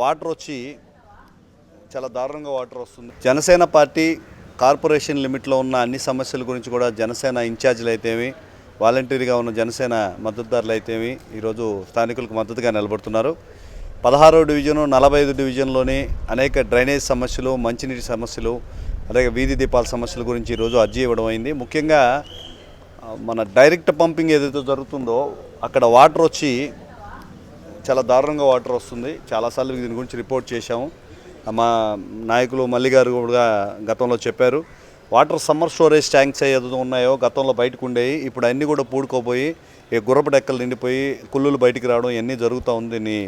Water వచ్చి చాలా దారుణంగా వాటర్ వస్తుంది. జనసేన పార్టీ కార్పొరేషన్ లిమిట్లో ఉన్న అన్ని సమస్యల గురించి కూడా జనసేన ఇన్ఛార్జీలు అయితేమి వాలంటీర్గా ఉన్న జనసేన మద్దతుదారులు అయితేమి ఈరోజు స్థానికులకు మద్దతుగా నిలబడుతున్నారు. పదహారో డివిజను నలభై ఐదు డివిజన్లోని అనేక డ్రైనేజ్ సమస్యలు మంచినీటి సమస్యలు అలాగే వీధి దీపాల సమస్యల గురించి ఈరోజు అర్జీ ఇవ్వడం అయింది. ముఖ్యంగా మన డైరెక్ట్ పంపింగ్ ఏదైతే జరుగుతుందో అక్కడ వాటర్ వచ్చి చాలా దారుణంగా వాటర్ వస్తుంది. చాలాసార్లు దీని గురించి రిపోర్ట్ చేశాము. మా నాయకులు మల్లి గారు కూడా గతంలో చెప్పారు. వాటర్ సమ్మర్ స్టోరేజ్ ట్యాంక్స్ ఏదో ఉన్నాయో గతంలో బయటకు ఉండేవి ఇప్పుడు అన్నీ కూడా పూడుకోపోయి ఈ గుర్రపు డెక్కలు నిండిపోయి కుళ్ళులు బయటికి రావడం ఇవన్నీ జరుగుతూ ఉంది. దీన్ని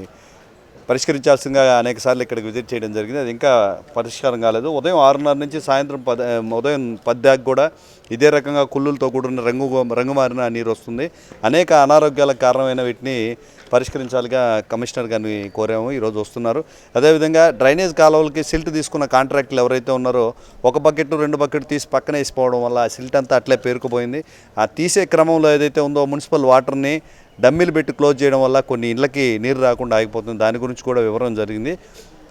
పరిష్కరించాల్సిందిగా అనేక సార్లు ఇక్కడికి విజిట్ చేయడం జరిగింది. అది ఇంకా పరిష్కారం కాలేదు. ఉదయం ఆరున్నర నుంచి సాయంత్రం పద ఉదయం పది కూడా ఇదే రకంగా కుళ్ళులతో కూడిన రంగు రంగు మారిన నీరు వస్తుంది. అనేక అనారోగ్యాలకు కారణమైన వీటిని పరిష్కరించాలిగా కమిషనర్ గారిని కోరాము. ఈరోజు వస్తున్నారు. అదేవిధంగా డ్రైనేజ్ కాలువలకి సిల్ట్ తీసుకున్న కాంట్రాక్టులు ఎవరైతే ఉన్నారో ఒక బకెట్ రెండు బకెట్ తీసి పక్కన వేసిపోవడం వల్ల ఆ సిల్ట్ అంతా అట్లే పేరుకుపోయింది. ఆ తీసే క్రమంలో ఏదైతే ఉందో మున్సిపల్ వాటర్ని డమ్మీలు పెట్టి క్లోజ్ చేయడం వల్ల కొన్ని ఇళ్ళకి నీరు రాకుండా ఆగిపోతుంది. దాని గురించి కూడా వివరం జరిగింది.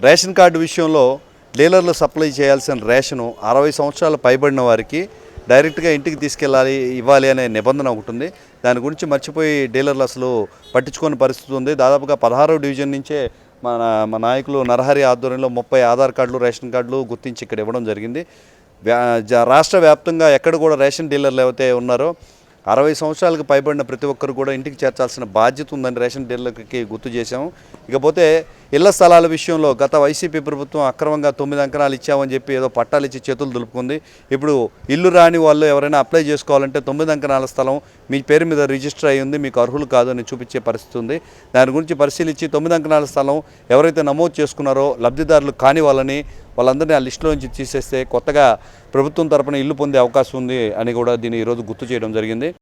రేషన్ కార్డు విషయంలో డీలర్లు సప్లై చేయాల్సిన రేషను అరవై సంవత్సరాలు పైబడిన వారికి డైరెక్ట్గా ఇంటికి తీసుకెళ్ళాలి ఇవ్వాలి అనే నిబంధన ఒకటి ఉంది. దాని గురించి మర్చిపోయి డీలర్లు అసలు పట్టించుకోని పరిస్థితి ఉంది. దాదాపుగా పదహారవ డివిజన్ నుంచే మన మా నాయకులు నరహరి ఆధ్వర్యంలో ముప్పై ఆధార్ కార్డులు రేషన్ కార్డులు గుర్తించి ఇక్కడ ఇవ్వడం జరిగింది. రాష్ట్ర వ్యాప్తంగా ఎక్కడ కూడా రేషన్ డీలర్లు ఏవైతే ఉన్నారో అరవై సంవత్సరాలకు పైబడిన ప్రతి ఒక్కరు కూడా ఇంటికి చేర్చాల్సిన బాధ్యత ఉందని రేషన్ డీలర్లకి గుర్తు చేశాము. ఇకపోతే ఇళ్ళ స్థలాల విషయంలో గత వైసీపీ ప్రభుత్వం అక్రమంగా తొమ్మిది అంకణాలు ఇచ్చామని చెప్పి ఏదో పట్టాలు ఇచ్చి చేతులు దులుపుకుంది. ఇప్పుడు ఇల్లు రాని వాళ్ళు ఎవరైనా అప్లై చేసుకోవాలంటే తొమ్మిది అంకణాల స్థలం మీ పేరు మీద రిజిస్టర్ అయి ఉంది మీకు అర్హులు కాదు అని చూపించే పరిస్థితి ఉంది. దాని గురించి పరిశీలించి తొమ్మిది అంకణాల స్థలం ఎవరైతే నమోదు చేసుకున్నారో లబ్ధిదారులు కాని వాళ్ళని వాళ్ళందరినీ ఆ లిస్టులో నుంచి తీసేస్తే కొత్తగా ప్రభుత్వం తరపున ఇల్లు పొందే అవకాశం ఉంది అని కూడా దీన్ని ఈరోజు గుర్తు చేయడం జరిగింది.